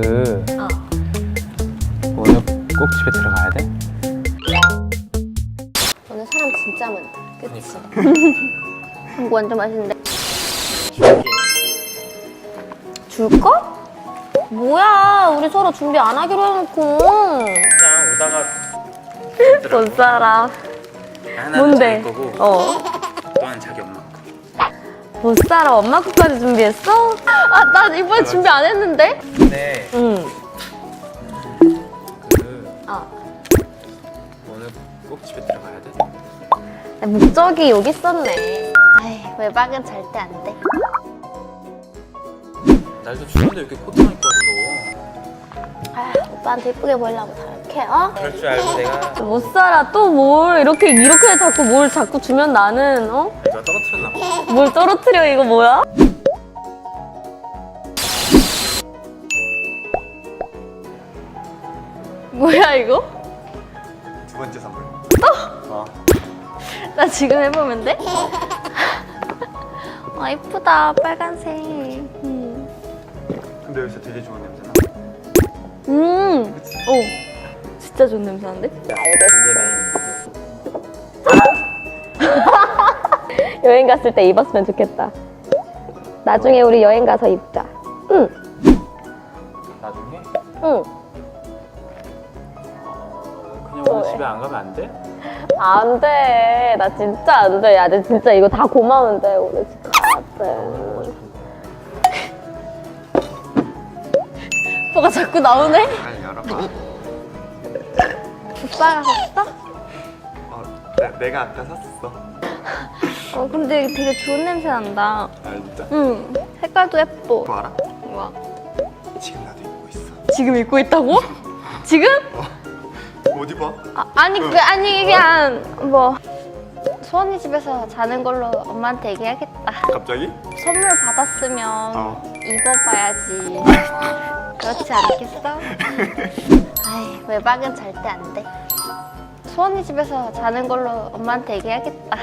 그 어. 오늘 꼭 집에 들어가야 돼? 오늘 사람 진짜 많다. 그치? 이거 완전 맛있는데. 줄까? 뭐야, 우리 서로 준비 안 하기로 해놓고. 그냥 오다가 못 살아. 하나는 뭔데? 자기 거고 어. 못 살아. 엄마 거까지 준비했어? 아, 나 이번에 준비 안 했는데? 근데 응. 그 아. 오늘 꼭 집에 들어가야 돼? 나 목적이 여기 있었네. 아이, 외박은 절대 안 돼. 날도 추운데 이렇게 코트만 입고 왔어. 아, 오빠한테 예쁘게 보이려고 다 이렇게, 어? 그럴 줄 알고 내가 못 살아. 또 뭘 이렇게 이렇게 자꾸 뭘 자꾸 주면 나는 어? 내가 떨어뜨렸나 봐. 뭘 떨어뜨려 이거 뭐야? 뭐야 이거? 두 번째 선물. 어. 나 지금 해보면 돼? 아 이쁘다 빨간색. 음. 근데 여기서 되게 좋은 냄새 나. 음. 그치? 오. 진짜 좋은 냄새 나는데? 이 여행 갔을 때 입었으면 좋겠다. 나중에 우리 여행 가서 입자. 응. 나중에 응. 그냥 오늘 집에 안 가면 안 돼? 안 돼. 나 진짜 안 돼. 야, 나 진짜 이거 다 고마운데. 오늘 진짜 안 돼. 오빠가 자꾸 나오네? 빨리 열어봐. 오빠가 샀어? 어, 내, 내가 아까 샀어. 어, 근데 되게 좋은 냄새 난다. 아 진짜? 응. 색깔도 예뻐. 그거 알아? 와. 지금 나도 입고 있어. 지금 입고 있다고? 지금? 옷 입어? 아, 아니, 그, 아니, 그냥, 뭐. 수원이 집에서 자는 걸로 엄마한테 얘기하겠다. 갑자기? 선물 받았으면 어. 입어봐야지. 그렇지 않겠어? 아이, 외박은 절대 안 돼. 수원이 집에서 자는 걸로 엄마한테 얘기하겠다.